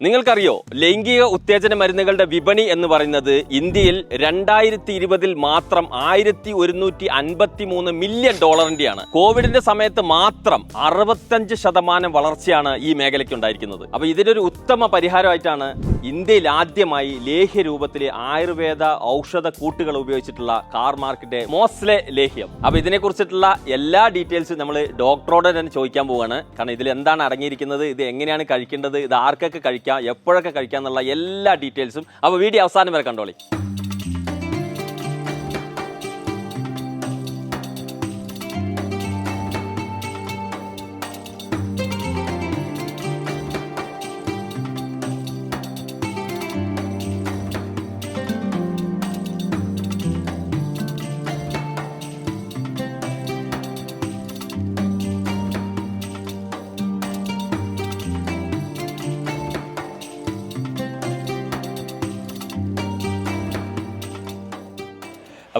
നിങ്ങൾക്കറിയോ ലൈംഗിക ഉത്തേജന മരുന്നുകളുടെ വിപണി എന്ന് പറയുന്നത് ഇന്ത്യയിൽ രണ്ടായിരത്തി ഇരുപതിൽ മാത്രം ആയിരത്തി ഒരുന്നൂറ്റി അൻപത്തി മൂന്ന് മില്യൺ ഡോളറിന്റെയാണ്. കോവിഡിന്റെ സമയത്ത് മാത്രം അറുപത്തഞ്ച് ശതമാനം വളർച്ചയാണ് ഈ മേഖലയ്ക്ക് ഉണ്ടായിരിക്കുന്നത് അപ്പൊ ഇതിനൊരു ഉത്തമ പരിഹാരമായിട്ടാണ് ഇന്ത്യയിൽ ആദ്യമായി ലേഹ്യ രൂപത്തിലെ ആയുർവേദ ഔഷധ കൂട്ടുകൾ ഉപയോഗിച്ചിട്ടുള്ള കാർ മാർക്കിന്റെ മോസ്ലെ ലേഹ്യം. അപ്പൊ ഇതിനെ കുറിച്ചിട്ടുള്ള എല്ലാ ഡീറ്റെയിൽസും നമ്മൾ ഡോക്ടറോട് തന്നെ ചോദിക്കാൻ പോവാണ്. കാരണം ഇതിൽ എന്താണ് അടങ്ങിയിരിക്കുന്നത് ഇത് എങ്ങനെയാണ് കഴിക്കേണ്ടത് ഇത് ആർക്കൊക്കെ കഴിക്കാം എപ്പോഴൊക്കെ കഴിക്കാം എന്നുള്ള എല്ലാ ഡീറ്റെയിൽസും. അപ്പോൾ വീഡിയോ അവസാനം വരെ കണ്ടോളി.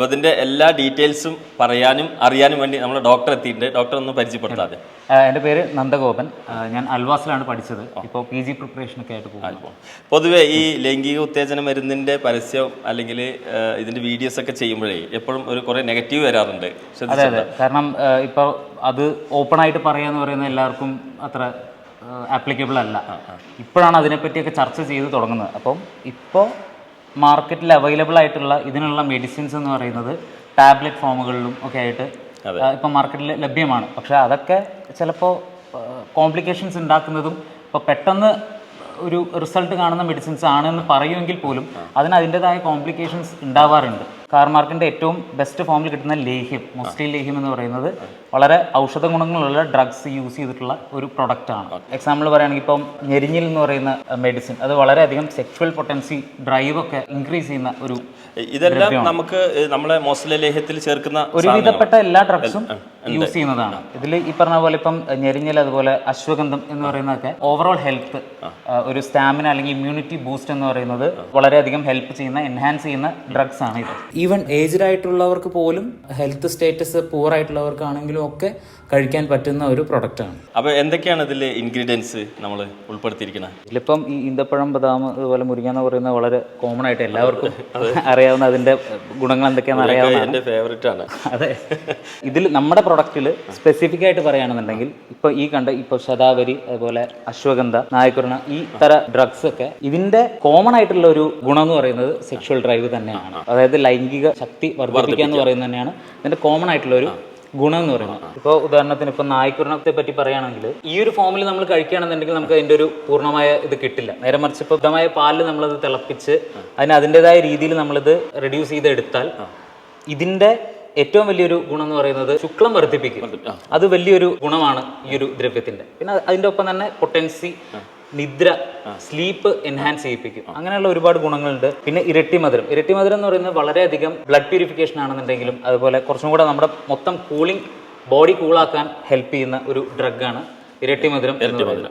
അപ്പോൾ അതിന്റെ എല്ലാ ഡീറ്റെയിൽസും പറയാനും അറിയാനും വേണ്ടി നമ്മൾ ഡോക്ടർ എത്തിയിട്ടുണ്ട്. ഡോക്ടർ ഒന്ന് പരിചയപ്പെടുത്താതെ. എന്റെ പേര് നന്ദഗോപൻ. ഞാൻ അൽവാസിലാണ് പഠിച്ചത്. ഇപ്പോൾ പി ജി പ്രിപ്പറേഷനൊക്കെ ആയിട്ട് പോകുന്നു. പൊതുവേ ഈ ലൈംഗിക ഉത്തേജന മരുന്നിന്റെ പരസ്യം അല്ലെങ്കിൽ ഇതിന്റെ വീഡിയോസ് ഒക്കെ ചെയ്യുമ്പോഴേ എപ്പോഴും ഒരു കുറേ നെഗറ്റീവ് വരാറുണ്ട്. അതെ അതെ. കാരണം ഇപ്പോൾ അത് ഓപ്പൺ ആയിട്ട് പറയാന്ന് പറയുന്ന എല്ലാവർക്കും അത്ര ആപ്ലിക്കബിൾ അല്ല. ഇപ്പോഴാണ് അതിനെപ്പറ്റിയൊക്കെ ചർച്ച ചെയ്ത് തുടങ്ങുന്നത്. അപ്പം ഇപ്പോൾ മാർക്കറ്റിൽ അവൈലബിൾ ആയിട്ടുള്ള ഇതിനുള്ള മെഡിസിൻസ് എന്ന് പറയുന്നത് ടാബ്ലറ്റ് ഫോമുകളിലും ഒക്കെ ആയിട്ട് ഇപ്പം മാർക്കറ്റിൽ ലഭ്യമാണ്. പക്ഷെ അതൊക്കെ ചിലപ്പോൾ കോംപ്ലിക്കേഷൻസ് ഉണ്ടാക്കുന്നതും ഇപ്പോൾ പെട്ടെന്ന് ഒരു റിസൾട്ട് കാണുന്ന മെഡിസിൻസ് ആണെന്ന് പറയുമെങ്കിൽ പോലും അതിന് അതിന്റെതായ കോംപ്ലിക്കേഷൻസ് ഉണ്ടാവാറുണ്ട്. കാർമാർക്കിന്റെ ഏറ്റവും ബെസ്റ്റ് ഫോമിൽ കിട്ടുന്ന ലേഹ്യം മൊസ്റ്റി ലേഹ്യം എന്ന് പറയുന്നത് വളരെ ഔഷധ ഗുണങ്ങളുള്ള ഡ്രഗ്സ് യൂസ് ചെയ്തിട്ടുള്ള ഒരു പ്രൊഡക്റ്റാണ് ആണ്. എക്സാമ്പിൾ പറയുകയാണെങ്കിൽ ഇപ്പം ഞെരിഞ്ഞിൽ എന്ന് പറയുന്ന മെഡിസിൻ അത് വളരെയധികം സെക്ഷുവൽ പൊട്ടൻസി ഡ്രൈവ് ഒക്കെ ഇൻക്രീസ് ചെയ്യുന്ന ഒരു ഇതെല്ലാം നമുക്ക് നമ്മുടെ നമ്മളെ മോസ്ല ലേഹ്യത്തിൽ ചേർക്കുന്ന ഒരുവിധപ്പെട്ട എല്ലാ ഡ്രഗ്സും യൂസ് ചെയ്യുന്നതാണ്. ഇതിൽ ഈ പറഞ്ഞ പോലെ ഇപ്പം ഞെരിഞ്ഞൽ അതുപോലെ അശ്വഗന്ധം എന്ന് പറയുന്നതൊക്കെ ഓവറോൾ ഹെൽത്ത് ഒരു സ്റ്റാമിന അല്ലെങ്കിൽ ഇമ്മ്യൂണിറ്റി ബൂസ്റ്റ് എന്ന് പറയുന്നത് വളരെയധികം ഹെൽപ്പ് ചെയ്യുന്ന എൻഹാൻസ് ചെയ്യുന്ന ഡ്രഗ്സ് ആണ് ഇത്. ഈവൻ ഏജ്ഡ് ആയിട്ടുള്ളവർക്ക് പോലും ഹെൽത്ത് സ്റ്റേറ്റസ് പൂർ ആയിട്ടുള്ളവർക്കാണെങ്കിലും ഒക്കെ കഴിക്കാൻ പറ്റുന്ന ഒരു പ്രൊഡക്റ്റ് ആണ്. അപ്പൊ എന്തൊക്കെയാണ് ഇതിൽ ഇൻഗ്രീഡിയൻസ് നമ്മൾ ഉൾപ്പെടുത്തിയിരിക്കുന്നത്? ഇതിലിപ്പം ഈ ഈന്തപ്പഴം ബദാം അതുപോലെ മുരിങ്ങ എന്ന് പറയുന്നത് വളരെ കോമൺ ആയിട്ട് എല്ലാവർക്കും അറിയാവുന്ന അതിന്റെ ഗുണങ്ങൾ എന്തൊക്കെയാണെന്ന് അറിയാവുന്ന ഫേവറേറ്റ് ആണ്. അതെ. ഇതിൽ നമ്മുടെ പ്രൊഡക്റ്റിൽ സ്പെസിഫിക് ആയിട്ട് പറയുകയാണെന്നുണ്ടെങ്കിൽ ഇപ്പൊ ഈ കണ്ട ഇപ്പൊ ശതാവരി അതുപോലെ അശ്വഗന്ധ നായക്കുരണ ഈ തര ഡ്രഗ്സ് ഒക്കെ ഇതിന്റെ കോമൺ ആയിട്ടുള്ള ഒരു ഗുണം എന്ന് പറയുന്നത് സെക്ഷുവൽ ഡ്രൈവ് തന്നെയാണ്. അതായത് ലൈംഗിക ശക്തി വർദ്ധിപ്പിക്കുക എന്ന് പറയുന്നത് തന്നെയാണ് ഇതിന്റെ കോമൺ ആയിട്ടുള്ള ഒരു ഗുണം എന്ന് പറയുന്നത്. ഇപ്പോൾ ഉദാഹരണത്തിന് ഇപ്പോൾ നായ്ക്കുരണത്തെ പറ്റി പറയുകയാണെങ്കിൽ ഈ ഒരു ഫോമിൽ നമ്മൾ കഴിക്കുകയാണെന്നുണ്ടെങ്കിൽ നമുക്ക് അതിന്റെ ഒരു പൂർണമായ ഇത് കിട്ടില്ല. നേരെ മറിച്ച് ഇപ്പോൾ ഇതമായ പാലിൽ നമ്മളത് തിളപ്പിച്ച് അതിന് അതിന്റെതായ രീതിയിൽ നമ്മളിത് റെഡ്യൂസ് ചെയ്തെടുത്താൽ ഇതിന്റെ ഏറ്റവും വലിയൊരു ഗുണം എന്ന് പറയുന്നത് ശുക്ലം വർദ്ധിപ്പിക്കും. അത് വലിയൊരു ഗുണമാണ് ഈ ഒരു ദ്രവ്യത്തിന്റെ. പിന്നെ അതിന്റെ ഒപ്പം തന്നെ പൊട്ടൻസി നിദ്ര സ്ലീപ്പ് എൻഹാൻസ് ചെയ്യിപ്പിക്കും. അങ്ങനെയുള്ള ഒരുപാട് ഗുണങ്ങളുണ്ട്. പിന്നെ ഇരട്ടി മധുരം. ഇരട്ടി മധുരം എന്ന് പറയുന്നത് വളരെയധികം ബ്ലഡ് പ്യൂരിഫിക്കേഷൻ ആണെന്നുണ്ടെങ്കിലും അതുപോലെ കുറച്ചും കൂടെ നമ്മുടെ മൊത്തം കൂളിംഗ് ബോഡി കൂളാക്കാൻ ഹെൽപ്പ് ചെയ്യുന്ന ഒരു ഡ്രഗാണ് ഇരട്ടി മധുരം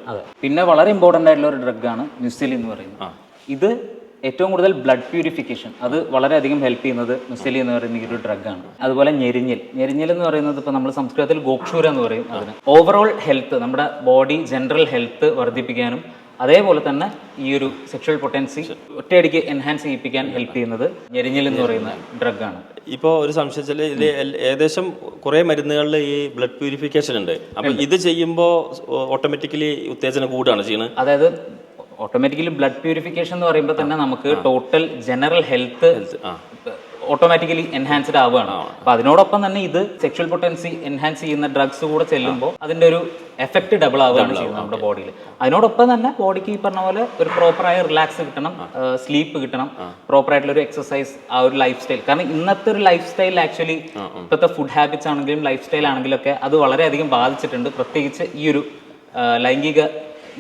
അതെ. പിന്നെ വളരെ ഇമ്പോർട്ടന്റ് ആയിട്ടുള്ള ഒരു ഡ്രഗാണ് ന്യൂസിലി എന്ന് പറയുന്നത്. ഇത് ഏറ്റവും കൂടുതൽ ബ്ലഡ് പ്യൂരിഫിക്കേഷൻ അത് വളരെയധികം ഹെൽപ്പ് ചെയ്യുന്നത് മുസലി എന്ന് പറയുന്ന ഈ ഒരു ഡ്രഗാണ് അതുപോലെ ഞെരിഞ്ഞിൽ. ഞെരിഞ്ഞിൽ എന്ന് പറയുന്നത് ഇപ്പോൾ നമ്മൾ സംസ്കൃതത്തിൽ ഗോക്ഷൂര എന്ന് പറയും അതിന്. ഓവറോൾ ഹെൽത്ത് നമ്മുടെ ബോഡി ജനറൽ ഹെൽത്ത് വർദ്ധിപ്പിക്കാനും അതേപോലെ തന്നെ ഈ ഒരു സെക്ഷൽ പൊട്ടൻസി ഒറ്റയടിക്ക് എൻഹാൻസ് ചെയ്യിപ്പിക്കാൻ ഹെൽപ്പ് ചെയ്യുന്നത് ഞെരിഞ്ഞിൽ എന്ന് പറയുന്ന ഡ്രഗാണ് ഇപ്പോൾ ഒരു സംശയിച്ചാൽ ഇത് ഏകദേശം കുറേ മരുന്നുകളിൽ ഈ ബ്ലഡ് പ്യൂരിഫിക്കേഷൻ ഉണ്ട്. അപ്പം ഇത് ചെയ്യുമ്പോൾ ഓട്ടോമാറ്റിക്കലി ഉത്തേജനം കൂടുകയാണ് ചെയ്യുന്നത്. അതായത് ഓട്ടോമാറ്റിക്കലി ബ്ലഡ് പ്യൂരിഫിക്കേഷൻ എന്ന് പറയുമ്പോൾ തന്നെ നമുക്ക് total general health automatically enhanced ആവുകയാണ്. അപ്പൊ അതിനോടൊപ്പം തന്നെ ഇത് സെക്ഷൽ പൊട്ടൻസി എൻഹാൻസ് ചെയ്യുന്ന ഡ്രഗ്സ് കൂടെ ചെല്ലുമ്പോൾ അതിന്റെ ഒരു എഫക്ട് ഡബിൾ ആവുകയാണ് ചെയ്യുന്നത് നമ്മുടെ ബോഡിയിൽ അതിനോടൊപ്പം തന്നെ ബോഡിക്ക് ഈ പറഞ്ഞ പോലെ ഒരു പ്രോപ്പറായ റിലാക്സ് കിട്ടണം സ്ലീപ്പ് കിട്ടണം പ്രോപ്പർ ആയിട്ടുള്ള ഒരു എക്സസൈസ് ആ ഒരു ലൈഫ് സ്റ്റൈൽ കാരണം ഇന്നത്തെ ഒരു ലൈഫ് സ്റ്റൈൽ ആക്ച്വലി ഇപ്പോഴത്തെ ഫുഡ് ഹാബിറ്റ്സ് ആണെങ്കിലും ലൈഫ് സ്റ്റൈൽ ആണെങ്കിലും ഒക്കെ അത് വളരെയധികം ബാധിച്ചിട്ടുണ്ട്. പ്രത്യേകിച്ച് ഈ ഒരു ലൈംഗിക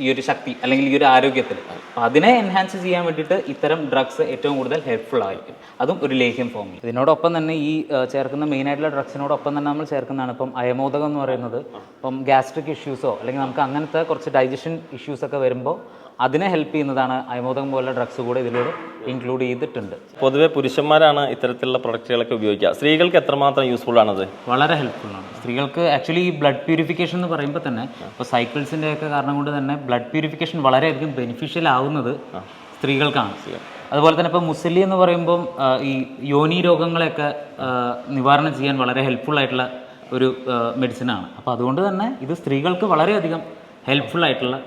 ഈ ഒരു ശക്തി അല്ലെങ്കിൽ ഈ ഒരു ആരോഗ്യത്തിൽ അപ്പോൾ അതിനെ എൻഹാൻസ് ചെയ്യാൻ വേണ്ടിയിട്ട് ഇത്തരം ഡ്രഗ്സ് ഏറ്റവും കൂടുതൽ ഹെൽപ്ഫുൾ ആയിരിക്കും. അതും ഒരു ലേഹ്യം ഫോമിൽ ഇതിനോടൊപ്പം തന്നെ ഈ ചേർക്കുന്ന മെയിൻ ആയിട്ടുള്ള ഡ്രഗ്സിനോടൊപ്പം തന്നെ നമ്മൾ ചേർക്കുന്നതാണ് ഇപ്പം അയമോദകം എന്ന് പറയുന്നത്. ഇപ്പം ഗ്യാസ്ട്രിക് ഇഷ്യൂസോ അല്ലെങ്കിൽ നമുക്ക് അങ്ങനത്തെ കുറച്ച് ഡൈജഷൻ ഇഷ്യൂസൊക്കെ വരുമ്പോൾ അതിനെ ഹെൽപ്പ് ചെയ്യുന്നതാണ് അയമോദകം പോലുള്ള ഡ്രഗ്സ് കൂടെ ഇതിലൂടെ ഇൻക്ലൂഡ് ചെയ്തിട്ടുണ്ട്. പൊതുവെ പുരുഷന്മാരാണ് ഇത്തരത്തിലുള്ള പ്രൊഡക്റ്റുകളൊക്കെ ഉപയോഗിക്കുക. സ്ത്രീകൾക്ക് എത്രമാത്രം യൂസ്ഫുൾ ആണത്? വളരെ ഹെൽപ്ഫുൾ ആണ്. സ്ത്രീകൾക്ക് ആക്ച്വലി ഈ ബ്ലഡ് പ്യൂരിഫിക്കേഷൻ എന്ന് പറയുമ്പോൾ തന്നെ ഇപ്പോൾ സൈക്കിൾസിന്റെ ഒക്കെ കാരണം കൊണ്ട് തന്നെ ബ്ലഡ് പ്യൂരിഫിക്കേഷൻ വളരെയധികം ബെനിഫിഷ്യൽ ആവുന്നത് സ്ത്രീകൾക്കാണ്. അതുപോലെ തന്നെ ഇപ്പോൾ മുസലി എന്ന് പറയുമ്പം ഈ യോനി രോഗങ്ങളെയൊക്കെ നിവാരണം ചെയ്യാൻ വളരെ ഹെൽപ്ഫുൾ ആയിട്ടുള്ള ഒരു മെഡിസിനാണ് അപ്പോൾ അതുകൊണ്ട് തന്നെ ഇത് സ്ത്രീകൾക്ക് വളരെയധികം ഹെൽപ്ഫുൾ ആയിട്ടുള്ള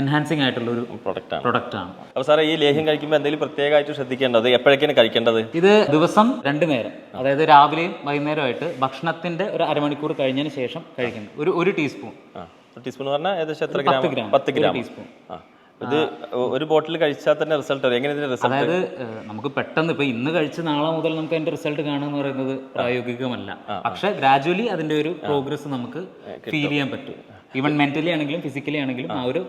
എൻഹാൻസിങ് ആയിട്ടുള്ള ഒരു പ്രൊഡക്റ്റാണ് പ്രൊഡക്റ്റാണ് അപ്പോൾ സാറേ ഈ ലേഹ്യം കഴിക്കുമ്പോൾ എന്തെങ്കിലും പ്രത്യേകമായിട്ട് ശ്രദ്ധിക്കേണ്ടത്? എപ്പോഴൊക്കെയാണ് കഴിക്കേണ്ടത്? ഇത് ദിവസം രണ്ടു നേരം. അതായത് രാവിലെയും വൈകുന്നേരമായിട്ട് ഭക്ഷണത്തിന്റെ ഒരു അരമണിക്കൂർ കഴിഞ്ഞതിന് ശേഷം കഴിക്കുന്നത് ഒരു ഒരു ടീസ്പൂൺ. ടീസ്പൂൺ പറഞ്ഞാൽ ഏകദേശം എത്ര ഗ്രാം? ഗ്രാം. പത്ത് ഗ്രാം. ടീസ്പൂൺ. ഇത് ഒരു ബോട്ടിൽ കഴിച്ചാൽ തന്നെ റിസൾട്ട് വരും. എങ്ങനെ ഇതിന്റെ റിസൾട്ട്? അതായത് നമുക്ക് പെട്ടെന്ന് ഇപ്പൊ ഇന്ന് കഴിച്ച് നാളെ മുതൽ നമുക്ക് അതിന്റെ റിസൾട്ട് കാണുക പറയുന്നത് പ്രായോഗികമല്ല. പക്ഷെ ഗ്രാജുവലി അതിന്റെ ഒരു പ്രോഗ്രസ് നമുക്ക് ഫീൽ ചെയ്യാൻ പറ്റും. ഈവൻ മെന്റലി ആണെങ്കിലും ഫിസിക്കലി ആണെങ്കിലും ആ ഒരു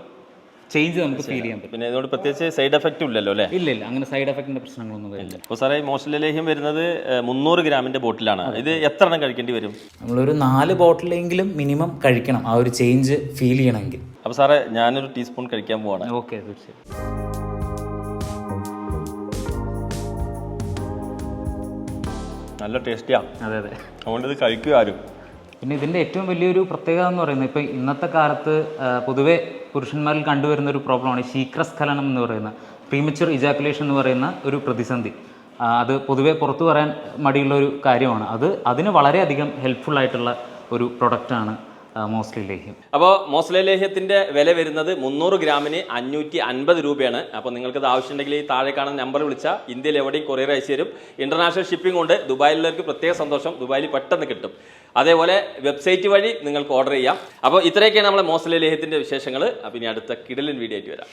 ചേഞ്ച് നമുക്ക് ഫീൽ ചെയ്യാൻ പറ്റും. പിന്നെ ഇതുകൊണ്ട് പ്രത്യേകിച്ച് സൈഡ് എഫക്റ്റ് ഇല്ലല്ലോ അല്ലേ? ഇല്ല ഇല്ല അങ്ങനെ സൈഡ് എഫക്റ്റിന്റെ പ്രശ്നങ്ങളൊന്നും വരില്ല. അപ്പോൾ സാറേ മോശല ലേഹ്യം വരുന്നത് മുന്നൂറ് ഗ്രാമിന്റെ ബോട്ടിലാണ്. ഇത് എത്ര എണ്ണം കഴിക്കേണ്ടി വരും? നമ്മളൊരു നാല് ബോട്ടിലെങ്കിലും മിനിമം കഴിക്കണം ആ ഒരു ചേഞ്ച് ഫീൽ ചെയ്യണമെങ്കിൽ. അപ്പോൾ സാറേ ഞാനൊരു ടീസ്പൂൺ കഴിക്കാൻ പോവാണ്. ഓക്കെ തീർച്ചയായും. നല്ല ടേസ്റ്റിയാണ് അതെ അതെ. അതുകൊണ്ട് ഇത് കഴിക്കുക ആരും. പിന്നെ ഇതിന്റെ ഏറ്റവും വലിയൊരു പ്രത്യേകത എന്ന് പറയുന്നത് ഇപ്പോൾ ഇന്നത്തെ കാലത്ത് പൊതുവെ പുരുഷന്മാരിൽ കണ്ടുവരുന്ന ഒരു പ്രോബ്ലമാണ് ശീക്രസ്ഖലനം എന്ന് പറയുന്ന പ്രീമച്ചുർ ഇജാക്കുലേഷൻ എന്ന് പറയുന്ന ഒരു പ്രതിസന്ധി. അത് പൊതുവെ പുറത്തു പറയാൻ മടിയുള്ള ഒരു കാര്യമാണ്. അത് അതിന് വളരെയധികം ഹെൽപ്ഫുൾ ആയിട്ടുള്ള ഒരു പ്രൊഡക്റ്റാണ് മോസ്ലി ലേഹ്യം. അപ്പോൾ മോസ്ലി ലേഹ്യത്തിന്റെ വില വരുന്നത് മുന്നൂറ് ഗ്രാമിന് അഞ്ഞൂറ്റി അൻപത് രൂപയാണ്. അപ്പോൾ നിങ്ങൾക്ക് ഇത് ആവശ്യമുണ്ടെങ്കിൽ ഈ താഴെ കാണുന്ന നമ്പർ വിളിച്ചാൽ ഇന്ത്യയിൽ എവിടെയും കൊറിയർ അയച്ചു തരും. ഇന്റർനാഷണൽ ഷിപ്പിംഗ് കൊണ്ട് ദുബായിലുള്ളവർക്ക് പ്രത്യേക സന്തോഷം. ദുബായിൽ പെട്ടെന്ന് കിട്ടും. അതേപോലെ വെബ്സൈറ്റ് വഴി നിങ്ങൾക്ക് ഓർഡർ ചെയ്യാം. അപ്പോൾ ഇത്രയൊക്കെയാണ് നമ്മളെ മോസ്ലെ ലേഹ്യത്തിന്റെ വിശേഷങ്ങൾ. അപ്പോൾ ഇനി അടുത്ത കിടലൻ വീഡിയോ ആയിട്ട് വരാം.